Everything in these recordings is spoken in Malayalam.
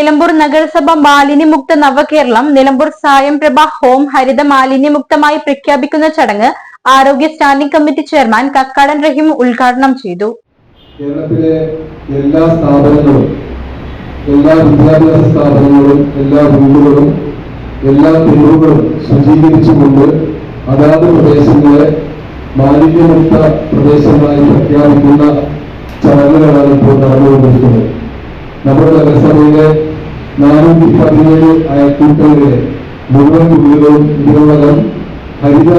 Nilambur നഗരസഭ മാലിന്യമുക്ത നവകേരളം നിലമ്പൂർ സായംപ്രഭ ഹോം ഹരിത മാലിന്യമുക്തമായി പ്രഖ്യാപിക്കുന്ന ചടങ്ങ് ആരോഗ്യ standing committee chairman Kakkadan Raheem ഉദ്ഘാടനം ചെയ്തു. കേരളത്തിലെ എല്ലാ സ്ഥാപനങ്ങളും എല്ലാ വിദ്യാഭ്യാസ സ്ഥാപനങ്ങളും എല്ലാ വീടുകളും എല്ലാ തെരുവുകളും ശുചീകരിച്ചുകൊണ്ട് അതാത് പ്രദേശങ്ങളെ മാലിന്യമുക്ത പ്രദേശമായി പ്രഖ്യാപിക്കുന്ന ചടങ്ങുകളാണ് ഇപ്പോൾ നടന്നുകൊണ്ടിരിക്കുന്നത്. നമ്മുടെ നഗരസഭയിലെ നാനൂറ്റി പതിനേഴ് അയൽക്കൂട്ടങ്ങളിലെ മുഴുവൻ വീടുകളും ഇതിനോടകം ഹരിത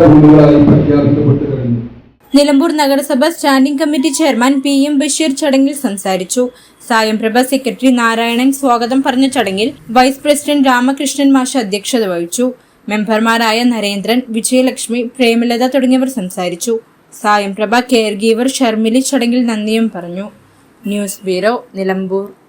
പ്രഖ്യാപിക്കപ്പെട്ടു കഴിഞ്ഞു. നിലമ്പൂർ നഗരസഭ standing committee chairman P M Basheer ചടങ്ങിൽ സംസാരിച്ചു. സായംപ്രഭ സെക്രട്ടറി നാരായണൻ സ്വാഗതം പറഞ്ഞ ചടങ്ങിൽ വൈസ് പ്രസിഡന്റ് രാമകൃഷ്ണൻ മാഷ് അധ്യക്ഷത വഹിച്ചു. മെമ്പർമാരായ നരേന്ദ്രൻ വിജയലക്ഷ്മി പ്രേമലത തുടങ്ങിയവർ സംസാരിച്ചു. സായംപ്രഭ കെയർ ഗീവർ ഷർമിലി ചടങ്ങിൽ നന്ദിയും പറഞ്ഞു. News bureau Nilambur.